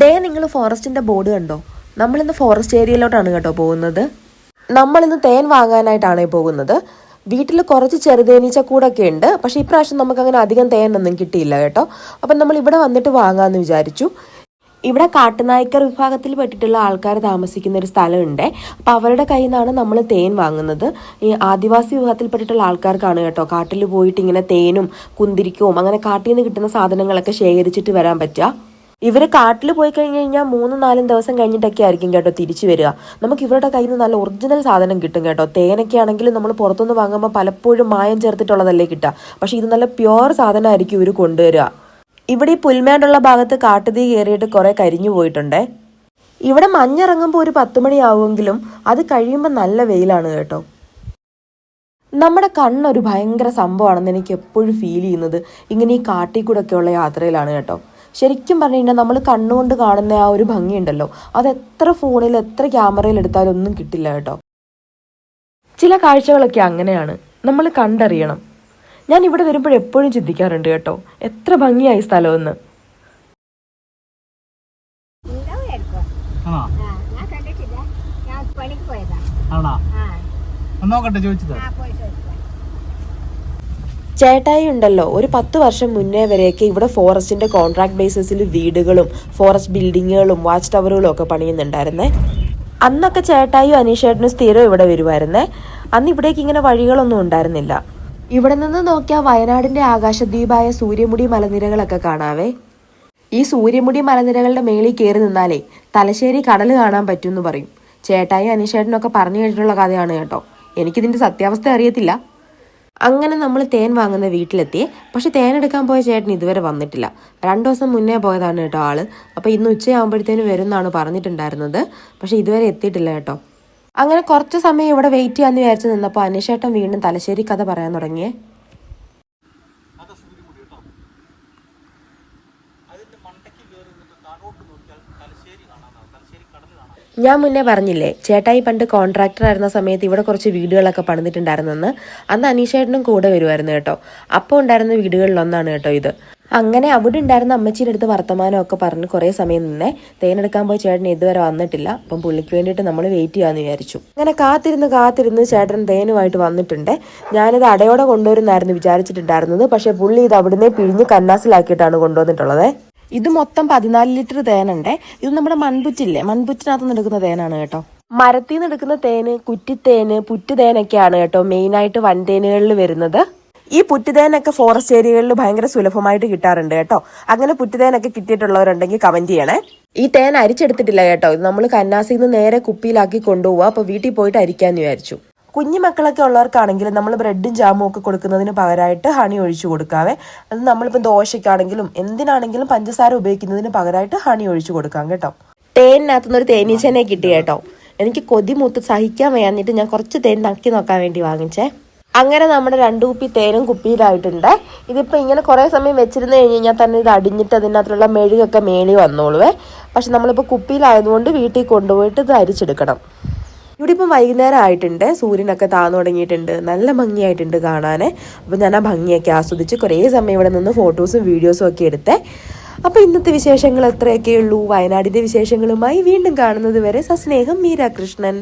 Day നിങ്ങൾ ഫോറസ്റ്റിന്റെ board കണ്ടോ? നമ്മളിന്ന് ഫോറസ്റ്റ് ഏരിയയിലോട്ടാണ് കേട്ടോ പോകുന്നത്. നമ്മളിന്ന് തേൻ വാങ്ങാനായിട്ടാണ് പോകുന്നത്. വീട്ടിൽ കുറച്ച് ചെറുതേനീച്ച കൂടൊക്കെ ഉണ്ട്. പക്ഷേ ഇപ്രാവശ്യം നമുക്ക് അങ്ങനെ അധികം ഒന്നും കിട്ടിയില്ല കേട്ടോ. അപ്പം നമ്മൾ ഇവിടെ വന്നിട്ട് വാങ്ങാമെന്ന് വിചാരിച്ചു. ഇവിടെ കാട്ടുനായ്ക്കർ വിഭാഗത്തിൽ പെട്ടിട്ടുള്ള ആൾക്കാർ താമസിക്കുന്ന ഒരു സ്ഥലമുണ്ട്. അപ്പം അവരുടെ കയ്യിൽ നിന്നാണ് നമ്മൾ തേൻ വാങ്ങുന്നത്. ഈ ആദിവാസി വിഭാഗത്തിൽപ്പെട്ടിട്ടുള്ള ആൾക്കാർക്കാണ് കേട്ടോ കാട്ടിൽ പോയിട്ട് ഇങ്ങനെ തേനും കുന്തിരിക്കവും അങ്ങനെ കാട്ടിൽ നിന്ന് കിട്ടുന്ന സാധനങ്ങളൊക്കെ ശേഖരിച്ചിട്ട് വരാൻ പറ്റുക. ഇവർ കാട്ടിൽ പോയി കഴിഞ്ഞ് കഴിഞ്ഞാൽ മൂന്നും നാലും ദിവസം കഴിഞ്ഞിട്ടൊക്കെ ആയിരിക്കും കേട്ടോ തിരിച്ചു വരിക. നമുക്ക് ഇവരുടെ കയ്യിൽ നിന്ന് നല്ല ഒറിജിനൽ സാധനം കിട്ടും കേട്ടോ. തേനൊക്കെ ആണെങ്കിലും നമ്മൾ പുറത്തുനിന്ന് വാങ്ങുമ്പോൾ പലപ്പോഴും മായം ചേർത്തിട്ടുള്ളതല്ലേ കിട്ടുക. പക്ഷേ ഇത് നല്ല പ്യുവർ സാധനമായിരിക്കും ഇവർ കൊണ്ടുവരിക. ഇവിടെ ഈ പുൽമേടുള്ള ഭാഗത്ത് കാട്ടുതീ കയറിയിട്ട് കുറേ കരിഞ്ഞു പോയിട്ടുണ്ട്. ഇവിടെ മഞ്ഞിറങ്ങുമ്പോൾ ഒരു പത്ത് മണിയാവുമെങ്കിലും അത് കഴിയുമ്പോൾ നല്ല വെയിലാണ് കേട്ടോ. നമ്മുടെ കണ്ണൊരു ഭയങ്കര സംഭവമാണെന്ന് എനിക്ക് എപ്പോഴും ഫീൽ ചെയ്യുന്നത്. ഇങ്ങനെ ഈ കാട്ടിൽ കൂടെ ഒക്കെയുള്ള യാത്രയിലാണ് കേട്ടോ. ശരിക്കും പറഞ്ഞു കഴിഞ്ഞാൽ നമ്മൾ കണ്ണുകൊണ്ട് കാണുന്ന ആ ഒരു ഭംഗിയുണ്ടല്ലോ. അത് എത്ര ഫോണിൽ എത്ര ക്യാമറയിൽ എടുത്താലും ഒന്നും കിട്ടില്ല കേട്ടോ. ചില കാഴ്ചകളൊക്കെ അങ്ങനെയാണ്. നമ്മൾ കണ്ടറിയണം. ഞാൻ ഇവിടെ വരുമ്പോൾ എപ്പോഴും ചിന്തിക്കാറുണ്ട് കേട്ടോ. എത്ര ഭംഗിയായി സ്ഥലമെന്ന്. നോക്കട്ടെ ആണോ ആ ഞാൻ കണ്ടിട്ടില്ല ഞാൻ പണിക്ക് പോയതാ ആണോ ആ നോക്കട്ടെ ചോദിച്ചത് ആ പോയി ചോദിച്ചു ചേട്ടായി ഉണ്ടല്ലോ ഒരു പത്ത് വർഷം മുന്നേ വരെയൊക്കെ ഇവിടെ ഫോറസ്റ്റിന്റെ കോൺട്രാക്ട് ബേസിസിൽ വീടുകളും ഫോറസ്റ്റ് ബിൽഡിങ്ങുകളും വാച്ച് ടവറുകളും ഒക്കെ പണിയുന്നുണ്ടായിരുന്നേ. അന്നൊക്കെ ചേട്ടായും അനീഷേട്ടനും സ്ഥിരം ഇവിടെ വരുമായിരുന്നേ. അന്ന് ഇവിടേക്ക് ഇങ്ങനെ വഴികളൊന്നും ഉണ്ടായിരുന്നില്ല. ഇവിടെ നിന്ന് നോക്കിയാൽ വയനാടിന്റെ ആകാശദ്വീപായ സൂര്യമുടി മലനിരകളൊക്കെ കാണാവേ. ഈ സൂര്യമുടി മലനിരകളുടെ മേളിൽ കയറി നിന്നാലേ തലശ്ശേരി കടൽ കാണാൻ പറ്റുമെന്ന് പറയും. ചേട്ടായി അനീഷേട്ടനൊക്കെ പറഞ്ഞു കേട്ടിട്ടുള്ള കഥയാണ് കേട്ടോ. എനിക്കിതിന്റെ സത്യാവസ്ഥ അറിയത്തില്ല. അങ്ങനെ നമ്മൾ തേൻ വാങ്ങുന്ന വീട്ടിലെത്തി. പക്ഷെ തേൻ എടുക്കാൻ പോയ ചേട്ടൻ ഇതുവരെ വന്നിട്ടില്ല. രണ്ടു ദിവസം മുന്നേ പോയതാണ് കേട്ടോ ആൾ. അപ്പോൾ ഇന്ന് ഉച്ചയാകുമ്പോഴത്തേനും വരും എന്നാണ് പറഞ്ഞിട്ടുണ്ടായിരുന്നത്. പക്ഷെ ഇതുവരെ എത്തിയിട്ടില്ല കേട്ടോ. അങ്ങനെ കുറച്ച് സമയം ഇവിടെ വെയിറ്റ് ചെയ്യാന്ന് വിചാരിച്ച് നിന്നപ്പോൾ അനീഷേട്ടൻ വീണ്ടും തലശ്ശേരി കഥ പറയാൻ തുടങ്ങിയേ. ഞാൻ മുന്നേ പറഞ്ഞില്ലേ ചേട്ടായി പണ്ട് കോൺട്രാക്ടർ ആയിരുന്ന സമയത്ത് ഇവിടെ കുറച്ച് വീടുകളൊക്കെ പണിതിട്ടുണ്ടായിരുന്നെന്ന്. അന്ന് അനീഷേട്ടനും കൂടെ വരുമായിരുന്നു കേട്ടോ. അപ്പോൾ ഉണ്ടായിരുന്ന വീടുകളിലൊന്നാണ് കേട്ടോ ഇത്. അങ്ങനെ അവിടെ ഉണ്ടായിരുന്ന അമ്മച്ചിയുടെ അടുത്ത് വർത്തമാനം ഒക്കെ പറഞ്ഞ് കുറേ സമയം നിന്നേ. തേനെടുക്കാൻ പോയി ചേട്ടൻ ഇതുവരെ വന്നിട്ടില്ല. അപ്പം പുള്ളിക്ക് വേണ്ടിയിട്ട് നമ്മൾ വെയിറ്റ് ചെയ്യാമെന്ന് വിചാരിച്ചു. അങ്ങനെ കാത്തിരുന്ന് കാത്തിരുന്ന് ചേട്ടൻ തേനുമായിട്ട് വന്നിട്ടുണ്ട്. ഞാനിത് അടയോടെ കൊണ്ടുവരുന്നായിരുന്നു വിചാരിച്ചിട്ടുണ്ടായിരുന്നത്. പക്ഷേ പുള്ളി ഇത് അവിടുന്ന് പിഴിഞ്ഞ് കന്നാസിലാക്കിയിട്ടാണ് കൊണ്ടുവന്നിട്ടുള്ളത്. ഇത് മൊത്തം പതിനാല് ലിറ്റർ തേനുണ്ടേ. ഇത് നമ്മുടെ മൺപുറ്റില്ലേ? മൺപുറ്റിനകത്ത് എടുക്കുന്ന തേനാണ് കേട്ടോ. മരത്തിൽ നിന്ന് എടുക്കുന്ന തേന് കുറ്റിത്തേന് പുറ്റുതേനൊക്കെയാണ് കേട്ടോ മെയിനായിട്ട് വൻതേനുകളിൽ വരുന്നത്. ഈ പുറ്റുതേനൊക്കെ ഫോറസ്റ്റ് ഏരിയകളിൽ ഭയങ്കര സുലഭമായിട്ട് കിട്ടാറുണ്ട് കേട്ടോ. അങ്ങനെ പുറ്റുതേനൊക്കെ കിട്ടിയിട്ടുള്ളവരുണ്ടെങ്കിൽ കമന്റ് ചെയ്യണേ. ഈ തേൻ അരിച്ചെടുത്തിട്ടില്ല കേട്ടോ. ഇത് നമ്മൾ കന്നാസിൽ നിന്ന് നേരെ കുപ്പിയിലാക്കി കൊണ്ടുപോവുക അപ്പോൾ വീട്ടിൽ പോയിട്ട് അരിക്കാന്ന് വിചാരിച്ചു. കുഞ്ഞു മക്കളൊക്കെ ഉള്ളവർക്കാണെങ്കിൽ നമ്മൾ ബ്രെഡും ജാമും ഒക്കെ കൊടുക്കുന്നതിന് പകരമായിട്ട് ഹണി ഒഴിച്ചു കൊടുക്കാവേ. അത് നമ്മളിപ്പോൾ ദോശയ്ക്കാണെങ്കിലും എന്തിനാണെങ്കിലും പഞ്ചസാര ഉപയോഗിക്കുന്നതിന് പകരമായിട്ട് ഹണി ഒഴിച്ചു കൊടുക്കാം കേട്ടോ. തേനിനകത്തുനിന്ന് ഒരു തേനീച്ചനെ കിട്ടി കേട്ടോ. എനിക്ക് കൊതി മൂത്ത് സഹിക്കാൻ വയ്യാന്നിട്ട് ഞാൻ കുറച്ച് തേൻ നക്കി നോക്കാൻ വേണ്ടി വാങ്ങിച്ചേ. അങ്ങനെ നമ്മുടെ രണ്ട് കുപ്പി തേനും കുപ്പിയിലായിട്ടുണ്ട്. ഇതിപ്പോൾ ഇങ്ങനെ കുറേ സമയം വെച്ചിരുന്ന് കഴിഞ്ഞ് കഴിഞ്ഞാൽ തന്നെ ഇത് അടിഞ്ഞിട്ട് അതിനകത്തുള്ള മെഴുകൊക്കെ മേളി വന്നോളുവേ. പക്ഷെ നമ്മളിപ്പോൾ കുപ്പിയിലായതുകൊണ്ട് വീട്ടിൽ കൊണ്ടുപോയിട്ട് ഇത് അരിച്ചെടുക്കണം. ഇവിടെ ഇപ്പം വൈകുന്നേരം ആയിട്ടുണ്ട് സൂര്യനൊക്കെ താന്നു തുടങ്ങിയിട്ടുണ്ട്. നല്ല ഭംഗിയായിട്ടുണ്ട് കാണാൻ അപ്പോൾ ഞാൻ ആ ഭംഗിയൊക്കെ ആസ്വദിച്ച് കുറേ സമയം ഇവിടെ നിന്ന് ഫോട്ടോസും വീഡിയോസും ഒക്കെ എടുത്തേ. അപ്പോൾ ഇന്നത്തെ വിശേഷങ്ങൾ എത്രയൊക്കെയുള്ളൂ വയനാടിന്റെ വിശേഷങ്ങളുമായി വീണ്ടും കാണുന്നത് വരെ സസ്നേഹം മീരാ കൃഷ്ണൻ